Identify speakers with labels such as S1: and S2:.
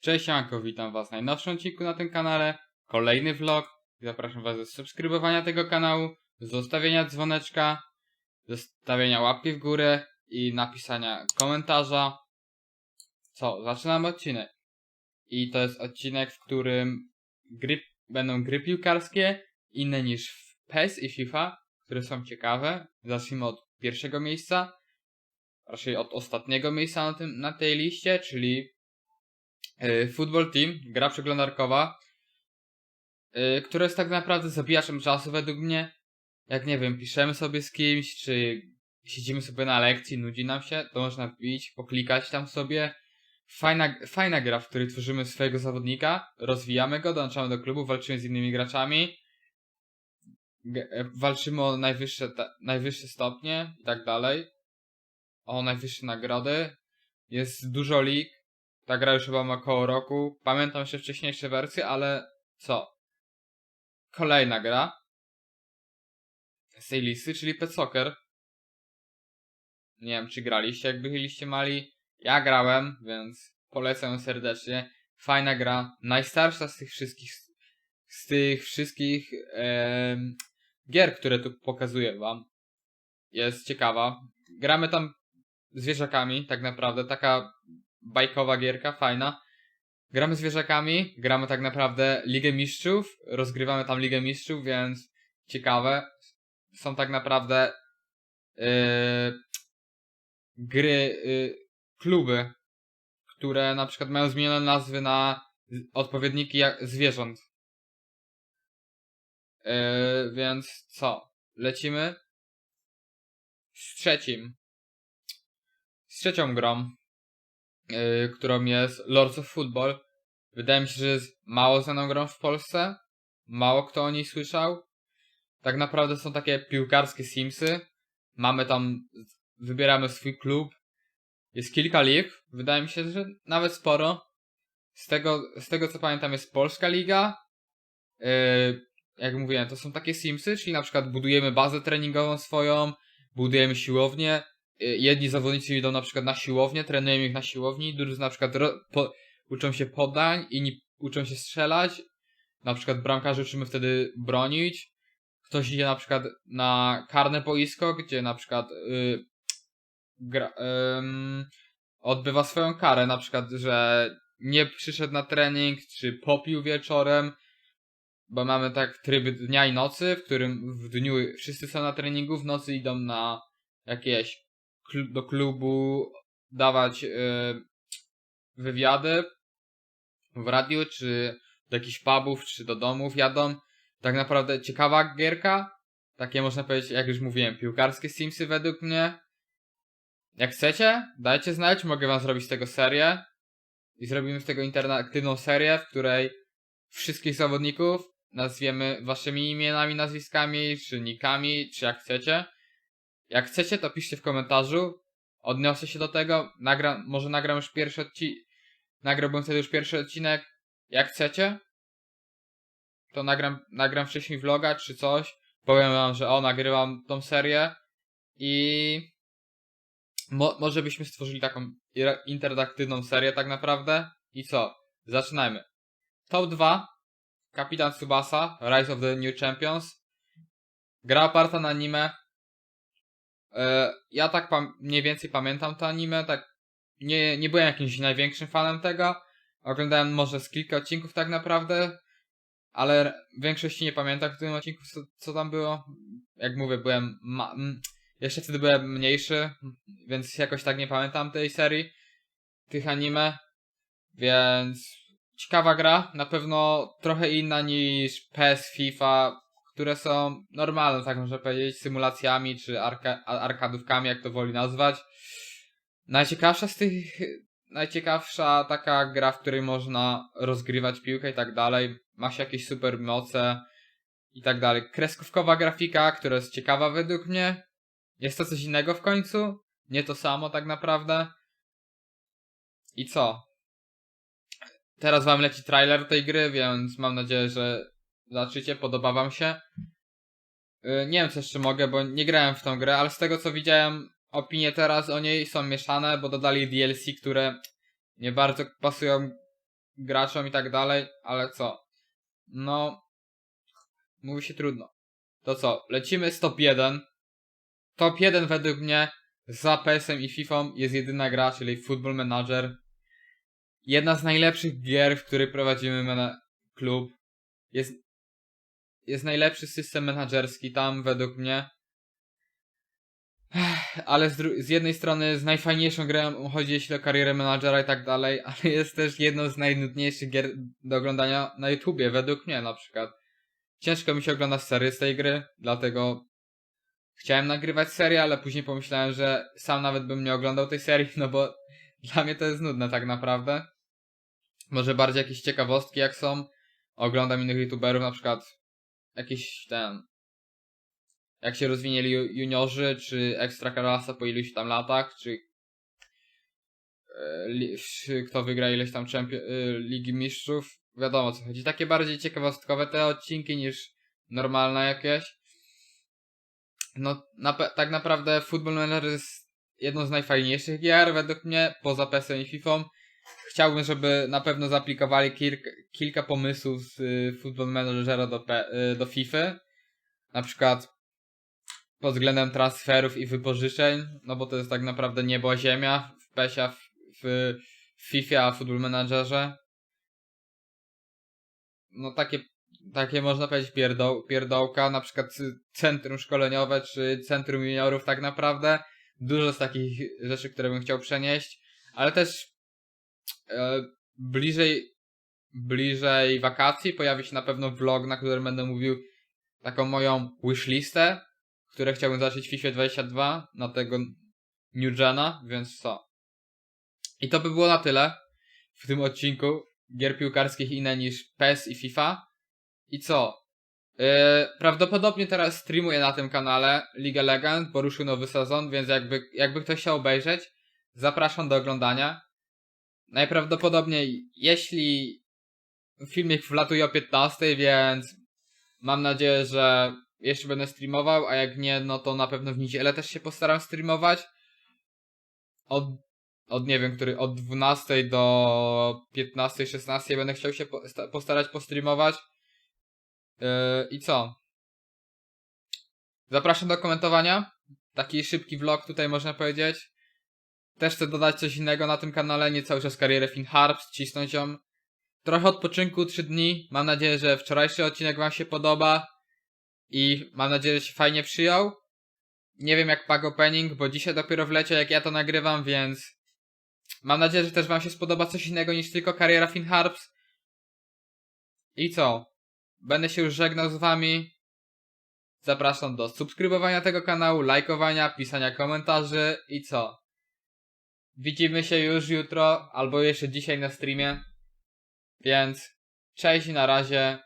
S1: Cześć Janko, witam was w najnowszym odcinku na tym kanale. Kolejny vlog. Zapraszam was do subskrybowania tego kanału, zostawienia dzwoneczka, zostawienia łapki w górę i napisania komentarza. Co, zaczynamy odcinek. I to jest odcinek, w którym gry, będą gry piłkarskie, inne niż w PES i FIFA, które są ciekawe. Zacznijmy od pierwszego miejsca, raczej od ostatniego miejsca na, tym, na tej liście, czyli Football Team, gra przeglądarkowa, e, która jest tak naprawdę zabijaczem czasu według mnie. Jak nie wiem, piszemy sobie z kimś, czy siedzimy sobie na lekcji, nudzi nam się, to można wbić, poklikać tam sobie. Fajna, fajna gra, w której tworzymy swojego zawodnika, rozwijamy go, dołączamy do klubu, walczymy z innymi graczami, e, walczymy o najwyższe, najwyższe stopnie i tak dalej, o najwyższe nagrody. Jest dużo lig, ta gra już chyba ma około roku. Pamiętam jeszcze wcześniejsze wersje, ale co? Kolejna gra z tej listy, czyli Pet Soccer. Nie wiem, czy graliście, jak byliście mali. Ja grałem, więc polecam serdecznie. Fajna gra, najstarsza z tych wszystkich, z tych wszystkich em, gier, które tu pokazuję wam. Jest ciekawa. Gramy tam zwierzakami, tak naprawdę. Taka bajkowa gierka, fajna. Gramy zwierzakami, gramy tak naprawdę Ligę Mistrzów, rozgrywamy tam Ligę Mistrzów, więc ciekawe. Są tak naprawdę yy, gry, yy, kluby, które na przykład mają zmienione nazwy na odpowiedniki zwierząt. Yy, więc co? Lecimy z trzecim. Z trzecią grą yy, którą jest Lords of Football. Wydaje mi się, że jest mało znaną grą w Polsce. Mało kto o niej słyszał. Tak naprawdę są takie piłkarskie Simsy. Mamy tam, wybieramy swój klub. Jest kilka lig. Wydaje mi się, że nawet sporo. Z tego, z tego co pamiętam jest Polska Liga. Yy, jak mówiłem, to są takie Simsy, czyli na przykład budujemy bazę treningową swoją, budujemy siłownię, y, jedni zawodnicy idą na przykład na siłownię, trenują ich na siłowni, drudzy na przykład po, uczą się podań, inni uczą się strzelać, na przykład bramkarzy uczymy wtedy bronić, ktoś idzie na przykład na karne boisko, gdzie na przykład y, gra, odbywa swoją karę, na przykład, że nie przyszedł na trening, czy popił wieczorem, bo mamy tak tryby dnia i nocy, w którym w dniu wszyscy są na treningu, w nocy idą na jakieś do klubu dawać y, wywiady w radiu, czy do jakichś pubów, czy do domów jadą. Tak naprawdę ciekawa gierka. Takie można powiedzieć, jak już mówiłem, piłkarskie Simsy według mnie. Jak chcecie, dajcie znać, mogę wam zrobić z tego serię. I zrobimy z tego interaktywną serię, w której wszystkich zawodników nazwiemy waszymi imionami, nazwiskami, czy nikami, czy jak chcecie. Jak chcecie, to piszcie w komentarzu. Odniosę się do tego. Nagram, może nagram już pierwszy odcinek. Nagrałbym wtedy już pierwszy odcinek. Jak chcecie, to nagram, nagram wcześniej vloga czy coś. Powiem wam, że o, nagrywam tą serię. I mo, może byśmy stworzyli taką interaktywną serię tak naprawdę. I co? Zaczynajmy. Top 2. Kapitan Tsubasa, Rise of the New Champions. Gra oparta na anime. E, ja tak mniej więcej pamiętam to anime, tak nie, nie byłem jakimś największym fanem tego. Oglądałem może z kilka odcinków tak naprawdę, ale większości nie pamiętam w tym odcinku co, co tam było. Jak mówię, byłem ma- jeszcze wtedy byłem mniejszy, więc jakoś tak nie pamiętam tej serii, tych anime. Więc ciekawa gra, na pewno trochę inna niż PES, FIFA, które są normalne, tak można powiedzieć, symulacjami czy arka- arkadówkami, jak to woli nazwać. Najciekawsza z tych, najciekawsza taka gra, w której można rozgrywać piłkę i tak dalej, ma się jakieś super moce i tak dalej. Kreskówkowa grafika, która jest ciekawa według mnie. Jest to coś innego w końcu, nie to samo tak naprawdę. I co? Teraz wam leci trailer tej gry, więc mam nadzieję, że zobaczycie, podoba wam się. Yy, Nie wiem, co jeszcze mogę, bo nie grałem w tą grę, ale z tego co widziałem, opinie teraz o niej są mieszane, bo dodali DLC, które nie bardzo pasują graczom i tak dalej, ale co? No, mówi się trudno. To co, lecimy z top 1. Top 1 według mnie za PS-em i FIFA jest jedyna gra, czyli Football Manager. Jedna z najlepszych gier, w której prowadzimy klub. Jest, jest najlepszy system menadżerski tam według mnie. Ale z, z jednej strony z najfajniejszą grą chodzi jeśli o karierę menadżera i tak dalej, ale jest też jedną z najnudniejszych gier do oglądania na YouTubie, według mnie na przykład. Ciężko mi się ogląda serię z tej gry, dlatego chciałem nagrywać serię, ale później pomyślałem, że sam nawet bym nie oglądał tej serii, no bo dla mnie to jest nudne tak naprawdę. Może bardziej jakieś ciekawostki jak są. Oglądam innych youtuberów, na przykład jakiś ten jak się rozwinęli ju- juniorzy, czy ekstraklasa po iluś tam latach, czy e, kto wygra ileś tam czempio- e, Ligi Mistrzów. Wiadomo o co chodzi. Takie bardziej ciekawostkowe te odcinki niż normalne jakieś. No, na, tak naprawdę Football Manager jest jedną z najfajniejszych gier według mnie, poza PES-em i FIFA. Chciałbym, żeby na pewno zaaplikowali kilka, kilka pomysłów z y, Football Managera do, y, do FIFA. Na przykład pod względem transferów i wypożyczeń, no bo to jest tak naprawdę niebo a ziemia w PESie, w, w, w FIFA, a Football Managerze. No takie, takie można powiedzieć pierdoł, pierdołka, na przykład centrum szkoleniowe czy centrum juniorów tak naprawdę. Dużo z takich rzeczy, które bym chciał przenieść, ale też bliżej bliżej wakacji pojawi się na pewno vlog, na którym będę mówił taką moją wishlistę, które chciałbym zacząć w FIFA 22 na tego New Gena, więc co? I to by było na tyle w tym odcinku gier piłkarskich inne niż PES i FIFA. I co? Yy, prawdopodobnie teraz streamuję na tym kanale League Legend, bo ruszył nowy sezon, więc jakby, jakby ktoś chciał obejrzeć, zapraszam do oglądania. Najprawdopodobniej, jeśli filmik wlatuje o 15, więc mam nadzieję, że jeszcze będę streamował, a jak nie, no to na pewno w niedzielę też się postaram streamować. Od, od nie wiem, który, od 12 do 15, 16 będę chciał się posta- postarać postreamować. Yy, I co? Zapraszam do komentowania. Taki szybki vlog tutaj można powiedzieć. Też chcę dodać coś innego na tym kanale, nie cały czas karierę Finn Harps, cisnąć ją. Trochę odpoczynku, 3 dni. Mam nadzieję, że wczorajszy odcinek wam się podoba. I mam nadzieję, że się fajnie przyjął. Nie wiem jak Pago Penning, bo dzisiaj dopiero wleciał jak ja to nagrywam, więc mam nadzieję, że też wam się spodoba coś innego niż tylko kariera Finn Harps. I co? Będę się już żegnał z wami. Zapraszam do subskrybowania tego kanału, lajkowania, pisania komentarzy i co? Widzimy się już jutro albo jeszcze dzisiaj na streamie. Więc cześć na razie.